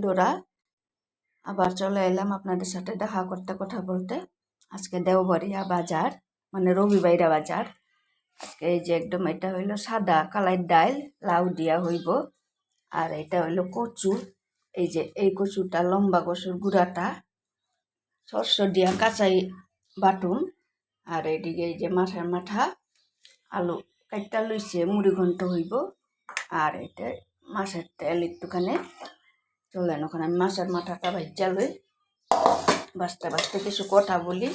বন্ধুরা, আবার চলে এলাম আপনাদের সাথে দেখা করতে কথা বলতে। আজকে দেওবরিয়া বাজার মানে রবিবাইরা বাজার। আজকে এই যে একদম এটা হইল সাদা কালাই ডাইল লাউ দিয়া হইব। আর এটা হইল কচু। এই যে এই কচুটা, লম্বা কচুর গুঁড়াটা শস্য দিয়া কাঁচাই বাটুন। আর এইদিকে এই যে মাথার মাথা, আলু কাটটা লইছে, মুড়ি ঘন্ট হইব। আর এটা মাছের তেল একটুখানি চলেন, ওখানে আমি মাছের মাথাটা ভাজ্যা লই বাঁচতে বাঁচতে কিছু কথা বলি।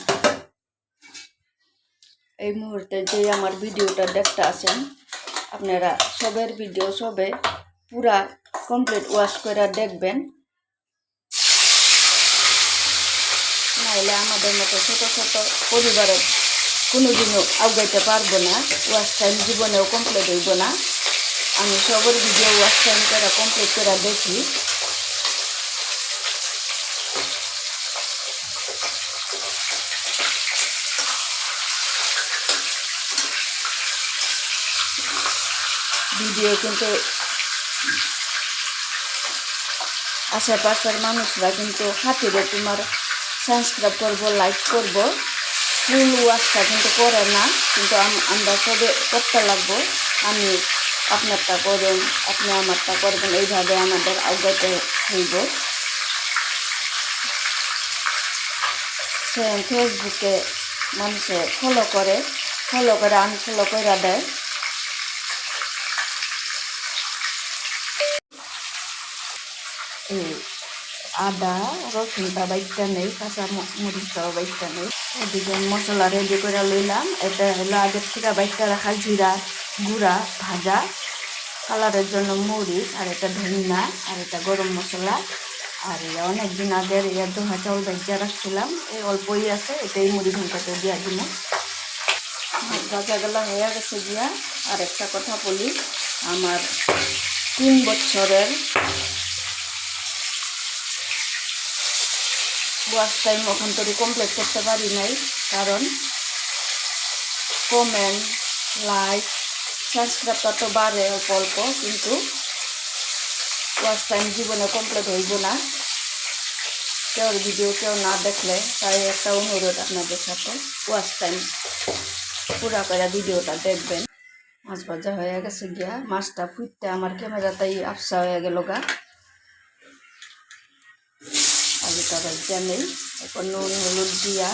এই মুহূর্তে যে আমার ভিডিওটা দেখতে আছেন, আপনারা সবের ভিডিও সবে পুরা কমপ্লিট ওয়াশ করে দেখবেন। নাহলে আমাদের মতো ছোট ছোট পরিবারের কোনোদিনও আগাইতে পারব না, ওয়াশ টাইম জীবনেও কমপ্লিট হইব না। আমি সবের ভিডিও ওয়াশ টাইম করে কমপ্লিট করে দেখি। ভিডিও কিন্তু আশেপাশের মানুষরা কিন্তু হাতিরে তোমার সাবস্ক্রাইব করব লাইক করব। ফুল ওয়াশটা কিন্তু করে না, কিন্তু আমরা সবে করতে লাগবো। আমি আপনারটা করুন, আপনি আমারটা করবেন, এইভাবে আমাদের আগাতে হইব। ফেসবুকে মানুষে ফলো করে ফলো করে আনফলো করে দেয় এই আদা রসুনটা বাইকটা নেই, কাঁচা মরিচটাও বাইকটা নেই। এদিকে মশলা রেডি করে লইলাম। এটা হলো আগের থেকে বাইকটা রাখা জিরা গুঁড়া, ভাজা। কালারের জন্য মরিচ, আর এটা ধনিয়া, আর এটা গরম মশলা। আর অনেক দিন আগের ইয়া দোহা চাউল ভাজা রাখছিলাম। এই অল্পই আছে এটাই মুড়ি ঘন্টাতে দিয়া দিন ভাজা গেলা হয়ে গেছে গিয়া। আর একটা কথা বলি, আমার তিন বছরের ওয়াশ টাইম ওখান থেকে কমপ্লিট করতে পারি নাই, কারণ কমেন্ট লাইক সাবস্ক্রাইবটা তো বাড়ে অল্প অল্প, কিন্তু ওয়াশ টাইম জীবনে কমপ্লিট হইব না। কেউ ভিডিও কেউ না দেখলে, তাই একটা অনুরোধ আপনাদের সাথে ওয়াশ টাইম পুরা করে ভিডিওটা দেখবেন। মাছ ভাজা হয়ে গেছে গিয়া, মাছটা ফুটতে আমার ক্যামেরাটাই আফসা হয়ে গেল গা। আলুটা ভাজা নেই এখন নুন, হলুদ দিয়া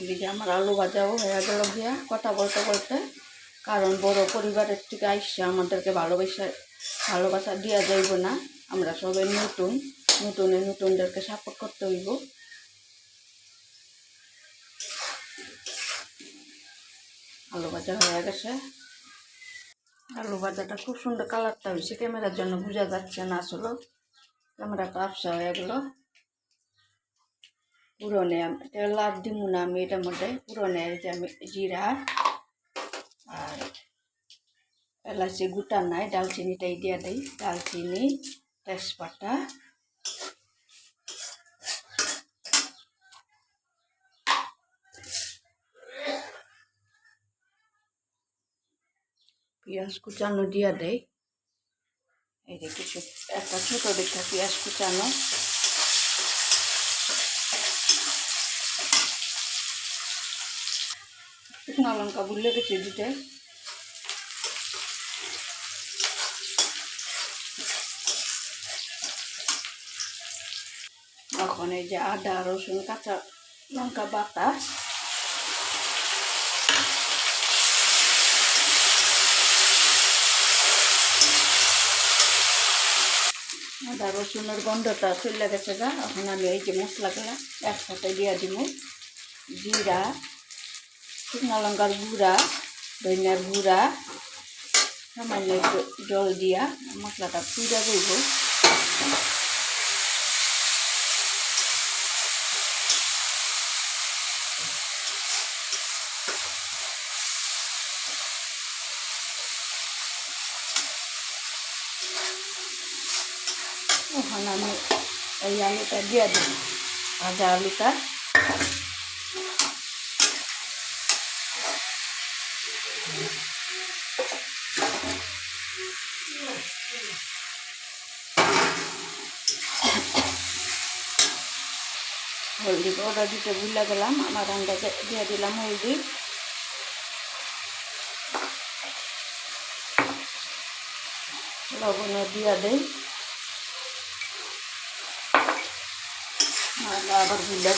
এদিকে আমার আলু ভাজাও হয়ে গেল গিয়া কথা বলতে বলতে। কারণ বড় পরিবারের থেকে আইসা আমাদেরকে ভালোবাসা ভালোবাসা দেওয়া যাইব না। আমরা সবাই নতুন। নতুনে নতুনদেরকে সাপোর্ট করতে হইব। আলু ভাজা হয়ে গেছে। আলু ভাজাটা খুব সুন্দর কালারটা হয়েছে ক্যামেরার জন্য বোঝা যাচ্ছে না আসলে। ক্যামেরাটা আফসা হয়ে গেল। পুরনে তেল আর দিমু না আমি এটার মধ্যে পুরনে জিরা আর এলাচি গোটা নাই, ডালচিনিটাই দিয়ে দিই। ডালচিনি, তেজপাতা। পেঁয়াজ কুচানো দিয়া দেয় এই কিছু একটা ছোটো দেখা পেঁয়াজ কুচানো শুকনো লঙ্কা বুললে গেছে দিতে এখন এই যে আদা রসুন কাঁচা লঙ্কা বাটা আদা, রসুনের গন্ধটা চলে গেছে গা। এখন আমি এই যে মশলাগুলা একসাথে দিয়ে দিব। জিরা, শুকনা লঙ্কার গুঁড়া, ধনিয়ার গুঁড়া, সামান্য একটু জল দিয়া মশলাটা পুজা করব এখন আমি এই আলুটা দিয়ে দেব আগে আলুটা হলদি পাউডার দিতে ভুলে গেলাম আমার আন্দাজে দিয়ে দিলাম হলদি লবণ দিয়ে দেয় নাহলে আবার ভুলে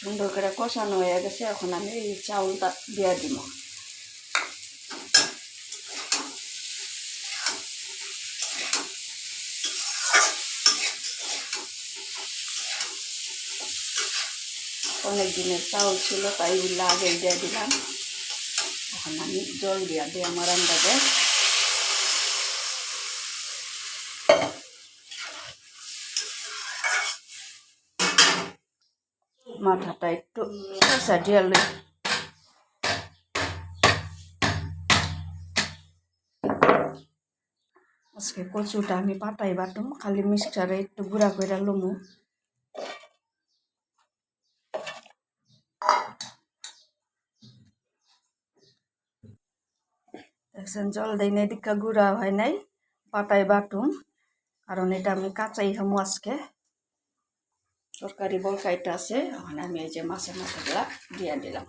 সুন্দর করে কষানো হয়ে গেছে, এখন আমি এই চাউলটা দিয়ে দিব। অনেক দিনের চাউল ছিল, তাই আগে দিয়ে দিলাম। এখন আমি জল দিয়া দিই আমার আন্দাজে। মাথাটা একটু সাজিয়ে লই আজকে কচুটা আমি পাতাই বাটুম, খালি মিক্সচারে একটু গুঁড়া করে লমু। দেখছেন, জল দেই নাই দিকা গুঁড়া হয় নাই, পাতায় বাটুম। কারণ এটা আমি কাঁচাই খামু আজকে। তরকারি বলকাইটা আছে, এখন আমি এই যে মাছের মাথাগুলা দিয়ে দিলাম।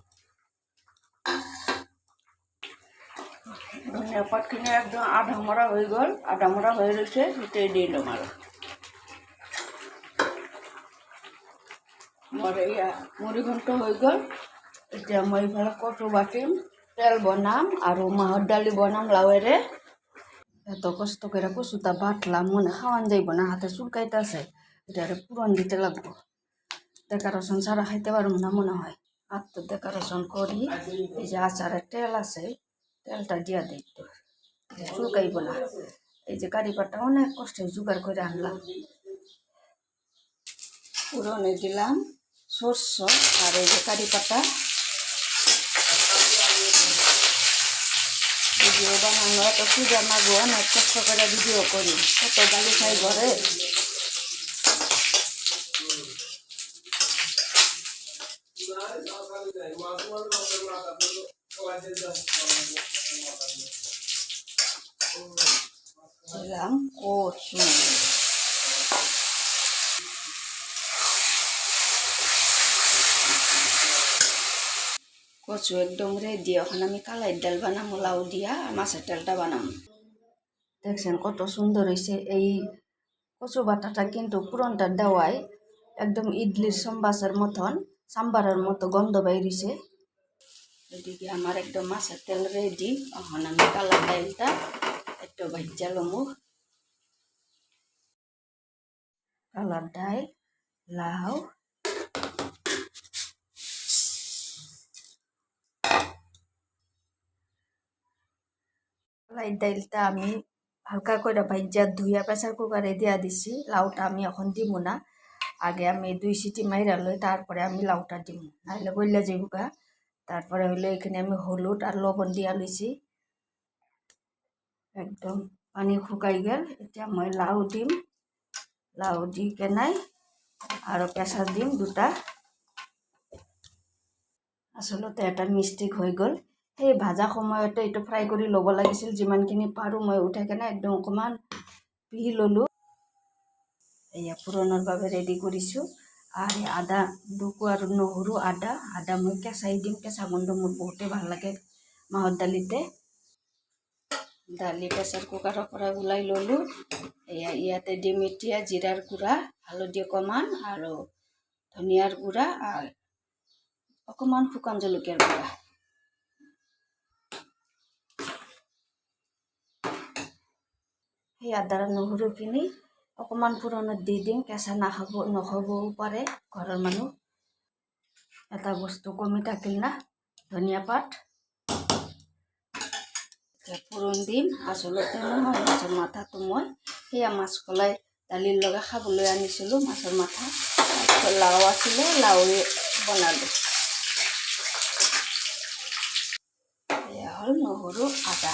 ধনিয়া পাতখিনি একদম আধা মরা হয়ে গেল, আধা মরা হয়ে রয়েছে সেটাই দিয়ে দিলাম আর। আমার মুড়ি ঘন্ট হয়ে গেল। এতিয়া মই এইফালে কচু বাটিম তেল বনাম আৰু মাহৰ দালি বনাম লাৱেৰে এত কষ্ট করে কচুটা বাটলাম, মনে খাওয়ান যাইব না, হাতে চুলকাইতে আছে এটা পুরন দিতে লাগবো। ডেকারেশন ছাড়া খাইতে পারব না মনে হয়। আর তো ডেকারেশন করি, এই যে আচারের তেল আছে, তেলটা দিয়া দিই তো চুলকাইব না। এই যে কারি পাটা অনেক কষ্টে জোগাড় করে আনলাম। পুরনে দিলাম সর্ষ আর এই যে কারি পাতা। ভিডিও বানানো এত সুবিধা না গো অনেক কষ্ট করে ভিডিও করি। কত গালি খাই ঘরে দিলাম কচু কচু একদম রেডি এখন আমি কালাইয়ের ডাল বানাবো লাউ দিয়া আর মাছের ডালটা বানাবো দেখছেন কত সুন্দর হয়েছে এই কচু বাটাটা কিন্তু পুরনটা দেওয়ায় একদম ইডলির সম্বাসের মতন সাম্বারের মতো গন্ধ বাইরিছে এদিকে আমার একদম মাছের তেল রেডি এখন আমি কালার ডালটা একটু ভাজ্যা লমু। কালার ডাল, লাউ। লাই ডাইলটা আমি হালকা করে ভাইজা ধুইয়া প্রেসার কুকারে দিয়া দিছি। লাউটা আমি এখন দিব না। আগে আমি দুই সিটি মাইরা লই, তারপরে আমি লাউটা দিব নাহলে বললে যাইব গা। তারপরে হইলে এখানে আমি হলুদ আর লবণ দিয়া লইছি। একদম পানি শুকাই গেল। এতিয়া মই লাউ দিম লাউ দি কেনাই আৰু প্ৰেছাৰ দিম দুটা। আচলতে এটা মিষ্টেক হৈ গ'ল। সেই ভাজা সময়তে এইটো ফ্ৰাই কৰি ল'ব লাগিছিল। যিমানখিনি পাৰোঁ মই উঠাই কেনে একদম অকণমান পিহি ল'লোঁ। এয়া পুৰণৰ বাবে ৰেডি কৰিছোঁ। এই আদা, দুকু আৰু নহৰু আদা আদা মই কেঁচাই দিম, কেঁচা গোন্ধ মোৰ বহুতেই ভালো লাগে মাহৰ দালিতে। দালি প্ৰেছাৰ কুকাৰৰ পৰা ওলাই ল'লোঁ। এয়া, ইয়াতে দিম এতিয়া জিৰাৰ গুড়া, হালধি অকণমান আৰু ধনিয়াৰ গুড়া আৰু অকণমান শুকান জলকীয়াৰ গুড়া। সেই আদা নহৰুখিনি অকণমান পুৰণত দি দিম, কেঁচা নাখাব নখাবও পাৰে ঘৰৰ মানুহ। এটা বস্তু কমি থাকিল না, ধনিয়া পাত। পুৰণ দিম, আচলতে নহয়, মাছৰ মাথাটো মই সেয়া মাছ কলাই দালিৰ লগত খাবলৈ আনিছিলোঁ, মাছৰ মাথা। লাও আছিলে লাওৱে বনালোঁ। এয়া হ'ল নহৰু আদা।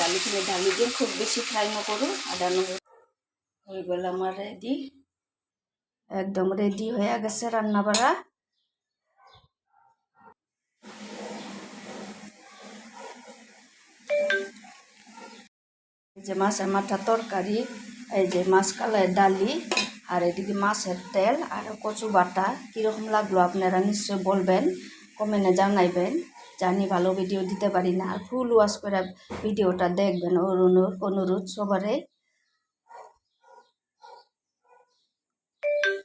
দালিখিনি ঢালি দিম খুব বেছি ফ্ৰাই নকৰোঁ আদা নহৰু হৈ গ'ল আমার রেডি একদম রেডি হয়ে গেছে রান্না বাড়া। যে মাছের মাথা তরকারি, এই যে মাছ কালার ডালি, আর এদিকে মাছের তেল আর কচু বাটা। কীরকম লাগল আপনারা নিশ্চয় বলবেন কমেন্টে জানাইবেন। জানি ভালো ভিডিও দিতে পারি না। আর ফুল ওয়াশ করে ভিডিওটা দেখবেন ওর অনুরোধ সবারই